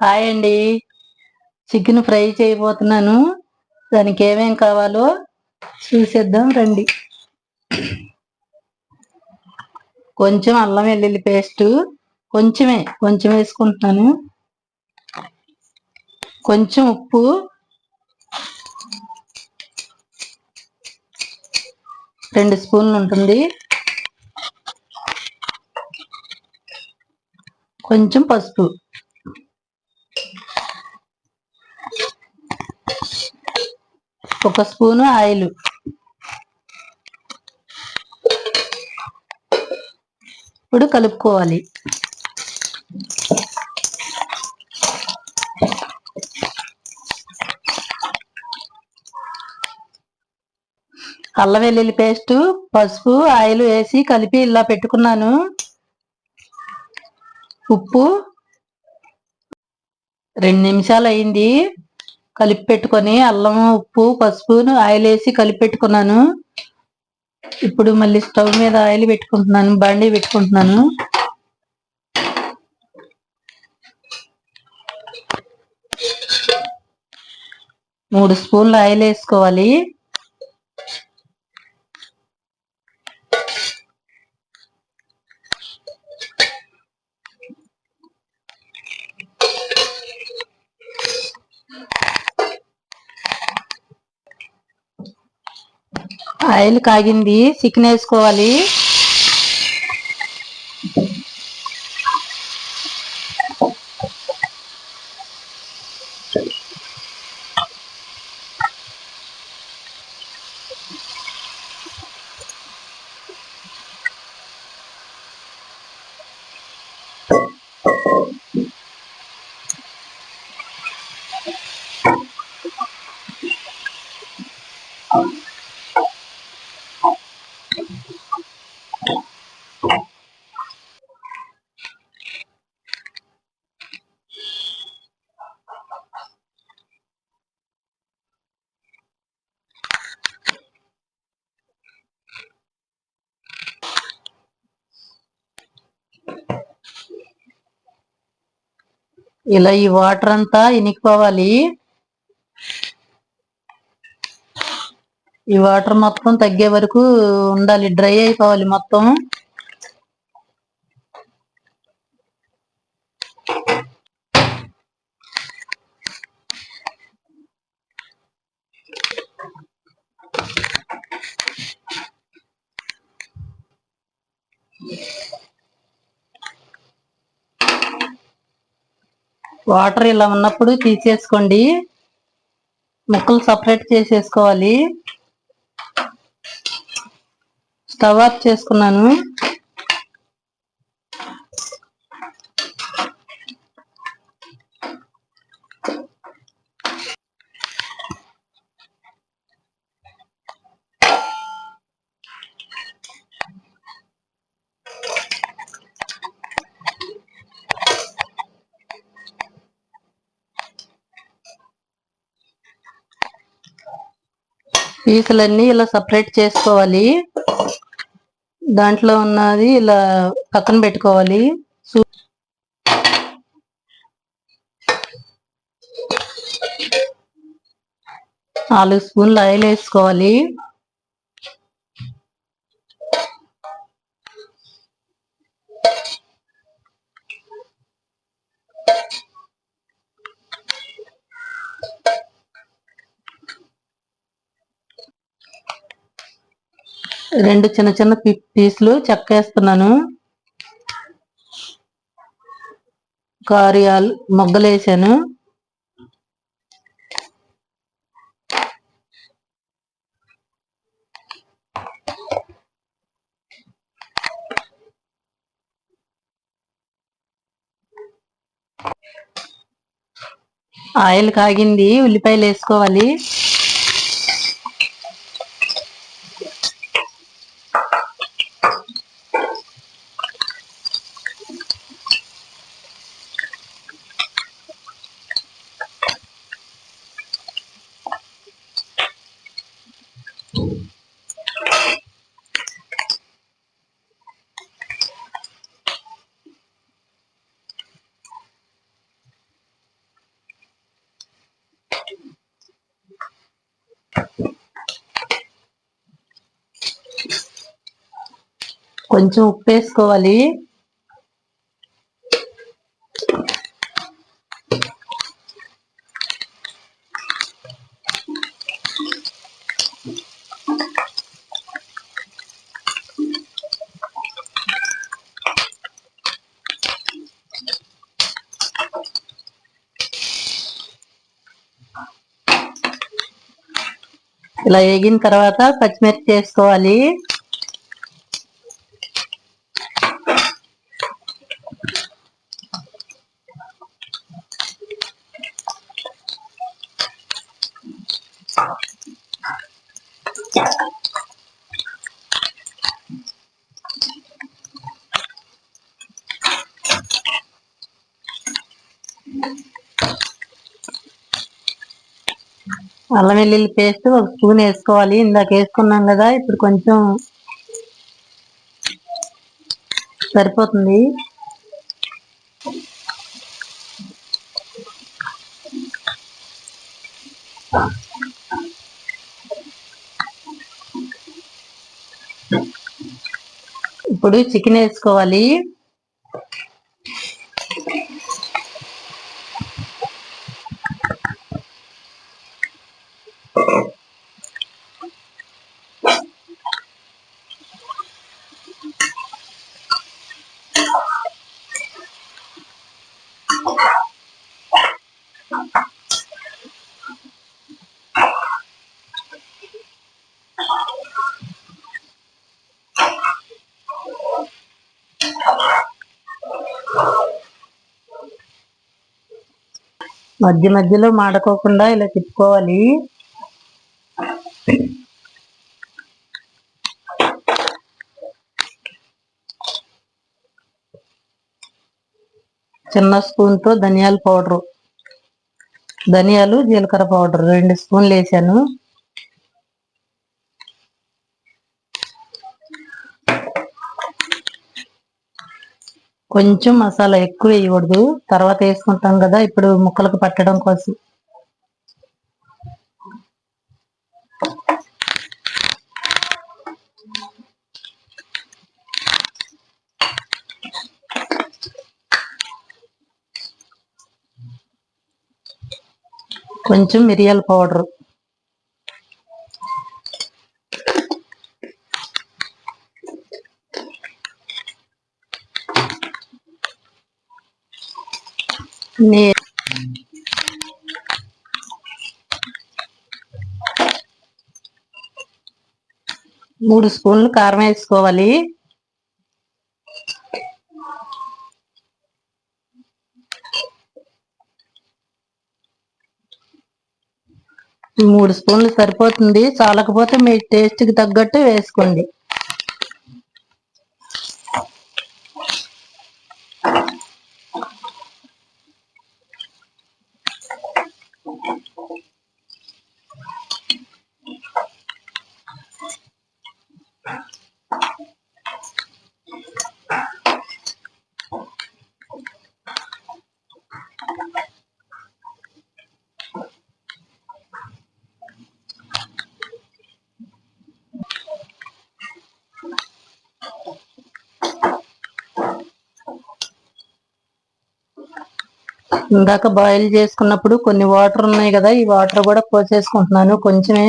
Hi అండి. Chicken fry చేయబోతున్నాను. దానికి ఏమేం కావాలో చూసేద్దాం రండి. కొంచెం అల్లం వెల్లుల్లి పేస్ట్ కొంచెమే కొంచెం వేసుకుంటున్నాను. కొంచెం ఉప్పు. రెండు స్పూన్లు ఉంటుంది. కొంచెం పసుపు. ఒక స్పూను ఆయిల్. ఇప్పుడు కలుపుకోవాలి. అల్లం వెల్లుల్లి పేస్ట్ పసుపు ఆయిల్ వేసి కలిపి ఇలా పెట్టుకున్నాను. ఉప్పు రెండు నిమిషాలు అయింది. కలిపి పెట్టుకొని అల్లం ఉప్పు పసుపు ఆయిల్ వేసి కలిపి పెట్టుకున్నాను ఇప్పుడు మళ్ళీ స్టవ్ మీద ఆయిల్ పెట్టుకుంటున్నాను బండి పెట్టుకుంటున్నాను. మూడు స్పూన్లు ఆయిల్ వేసుకోవాలి ఆయిల్ కాగింది చికెన్ వేసుకోవాలి. ఇలా ఈ వాటర్ అంతా ఇనికిపోవాలి. ఈ వాటర్ మొత్తం తగ్గే వరకు ఉండాలి. డ్రై అయిపోవాలి మొత్తం. వాటర్ ఇలా ఉన్నప్పుడు తీసేసుకోండి. ముక్కలు సపరేట్ చేసేసుకోవాలి. స్టవ్ ఆఫ్ చేసుకున్నాను. పీసులన్నీ ఇలా సపరేట్ చేసుకోవాలి. దాంట్లో ఉన్నది ఇలా పక్కన పెట్టుకోవాలి. నాలుగు స్పూన్లు ఆయిల్ వేసుకోవాలి. రెండు చిన్న చిన్న పీసులు చెక్కేస్తున్నాను. కారియాలు మొగ్గలు వేసాను ఆయిల్ కాగింది ఉల్లిపాయలు వేసుకోవాలి. కొంచెం ఉప్పు వేసుకోవాలి. ఇలా వేగిన తర్వాత పచ్చిమిర్చి వేసుకోవాలి. అల్లం వెల్లుల్లి పేస్ట్ ఒక స్పూన్ వేసుకోవాలి. ఇందాక వేసుకున్నాం కదా ఇప్పుడు కొంచెం సరిపోతుంది. ఇప్పుడు చికెన్ వేసుకోవాలి. మధ్య మధ్యలో మాడకోకుండా ఇలా తిప్పుకోవాలి. చిన్న స్పూన్తో ధనియాల పౌడర్. ధనియాలు జీలకర్ర పౌడర్ రెండు స్పూన్లు వేసాను. కొంచెం మసాలా ఎక్కువ వేయకూడదు. తర్వాత వేసుకుంటాం కదా ఇప్పుడు ముక్కలకు పట్టడం కోసం. కొంచెం మిరియాల పౌడర్. నే మూడు స్పూన్లు కారం వేసుకోవాలి. మూడు స్పూన్లు సరిపోతుంది. చాలకపోతే మీ టేస్ట్కి తగ్గట్టు వేసుకోండి. ఇందాక బాయిల్ చేసుకున్నప్పుడు కొన్ని వాటర్ ఉన్నాయి కదా ఈ వాటర్ కూడా పోసేసుకుంటున్నాను. కొంచెమే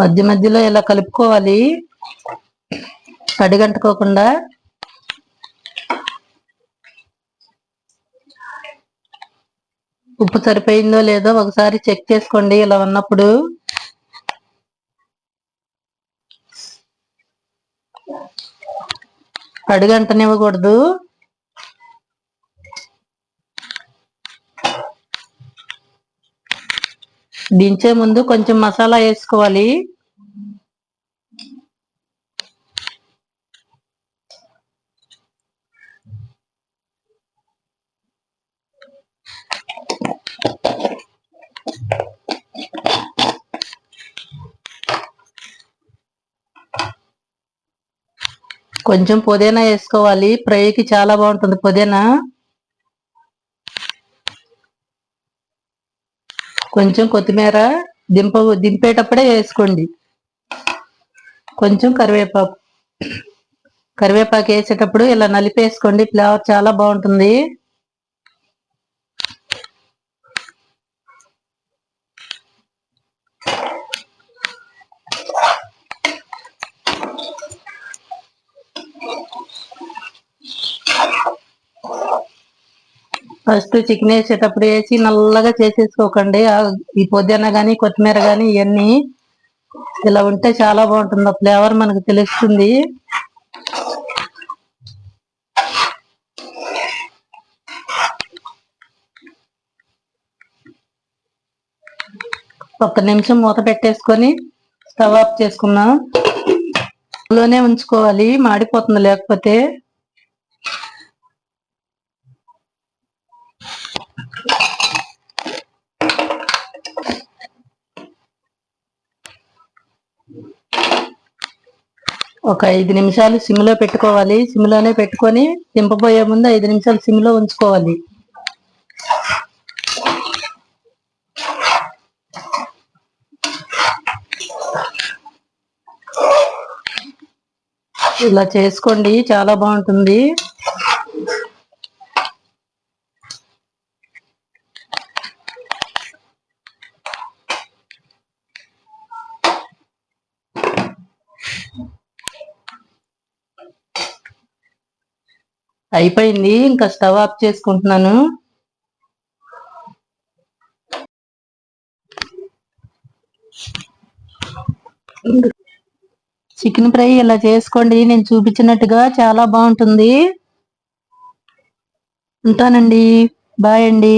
మధ్య మధ్యలో ఇలా కలుపుకోవాలి. అడిగంటుకోకుండా ఉప్పు సరిపోయిందో లేదో ఒకసారి చెక్ చేసుకోండి ఇలా ఉన్నప్పుడు. అడుగంటనివ్వకూడదు దించే ముందు కొంచెం మసాలా వేసుకోవాలి. కొంచెం పుదీనా వేసుకోవాలి. ఫ్రైకి చాలా బాగుంటుంది పుదీనా. కొంచెం కొత్తిమీర దింప దింపేటప్పుడే వేసుకోండి. కొంచెం కరివేపాకు. కరివేపాకు వేసేటప్పుడు ఇలా నలిపేసుకోండి. ఫ్లేవర్ చాలా బాగుంటుంది. ఫస్ట్ చికెన్ వేసేటప్పుడు వేసి నల్లగా చేసేసుకోకండి. ఈ పుదీనా గాని కొత్తిమీర కానీ ఇవన్నీ ఇలా ఉంటే చాలా బాగుంటుంది. ఆ ఫ్లేవర్ మనకు తెలుస్తుంది. ఒక్క నిమిషం మూత పెట్టేసుకొని స్టవ్ ఆఫ్ చేసుకున్నాం లోనే ఉంచుకోవాలి. మాడిపోతుంది లేకపోతే ఒక ఐదు నిమిషాలు సిమ్లో పెట్టుకోవాలి. సిమ్లోనే పెట్టుకొని దింపబోయే ముందు ఐదు నిమిషాలు సిమ్లో ఉంచుకోవాలి. ఇలా చేసుకోండి. చాలా బాగుంటుంది. అయిపోయింది. ఇంకా స్టవ్ ఆఫ్ చేసుకుంటున్నాను. చికెన్ ఫ్రై ఇలా చేసుకోండి. నేను చూపించినట్టుగా చాలా బాగుంటుంది. ఉంటానండి. బాయ్ అండి.